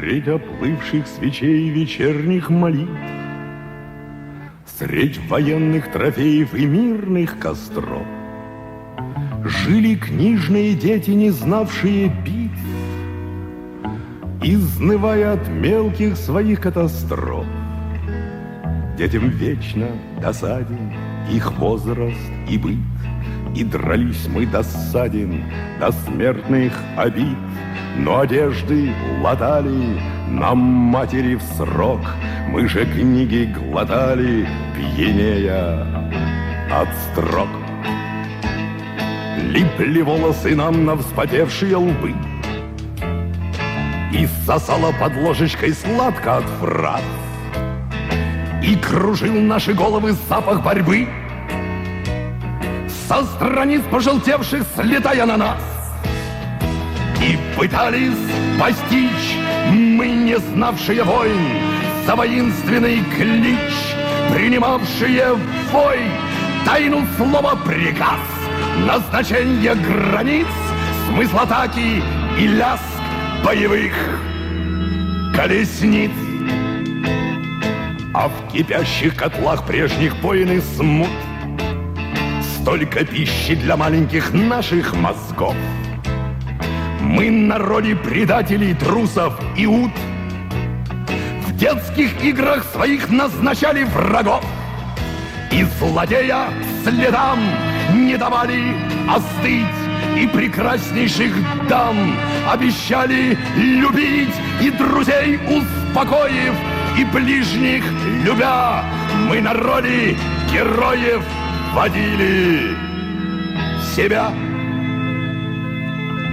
Средь оплывших свечей вечерних молитв, Средь военных трофеев и мирных костров Жили книжные дети, не знавшие битв, Изнывая от мелких своих катастроф. Детям вечно досаден их возраст и быт, И дрались мы досаден до смертных обид, Но одежды латали нам матери в срок, Мы же книги глотали, пьянея от строк. Липли волосы нам на вспотевшие лбы, И сосала под ложечкой сладко от фраз, И кружил наши головы запах борьбы, Со страниц пожелтевших слетая на нас, И пытались постичь мы, не знавшие войн, За воинственный клич, принимавшие вой, Тайну слова приказ, назначение границ, Смысл атаки и ляск боевых колесниц. А в кипящих котлах прежних войн и смут Столько пищи для маленьких наших мозгов. Мы на роли предателей, трусов и ут. В детских играх своих назначали врагов. И злодея следам не давали остыть. И прекраснейших дам обещали любить. И друзей успокоив, и ближних любя Мы на роли героев водили. Себя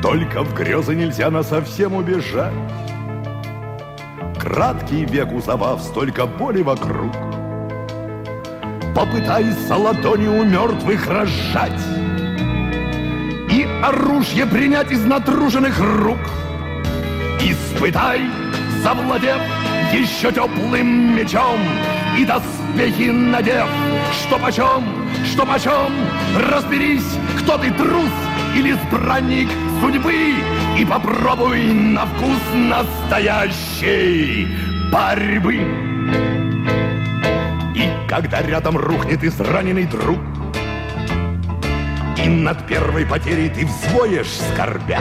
Только в грезы нельзя на совсем убежать. Краткий век узовав, столько боли вокруг. Попытайся ладонью у мертвых разжать И оружие принять из натруженных рук. Испытай, завладев еще теплым мечом И доспехи надев, что почем, что почем. Разберись, кто ты, трус или избранник судьбы И попробуй на вкус настоящей борьбы. И когда рядом рухнет израненный друг И над первой потерей ты взвоешь скорбя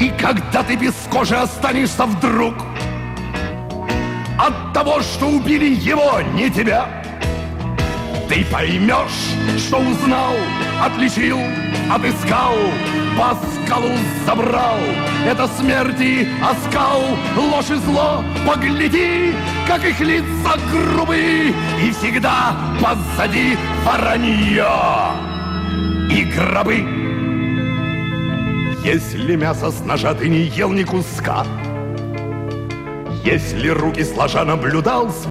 И когда ты без кожи останешься вдруг От того, что убили его, не тебя Ты поймешь, что узнал, отличил, отыскал По скалу забрал. Это смерти оскал Ложь и зло, погляди Как их лица грубые И всегда позади воронье. И гробы. Если мясо с ножа ты не ел ни куска Если руки сложа наблюдал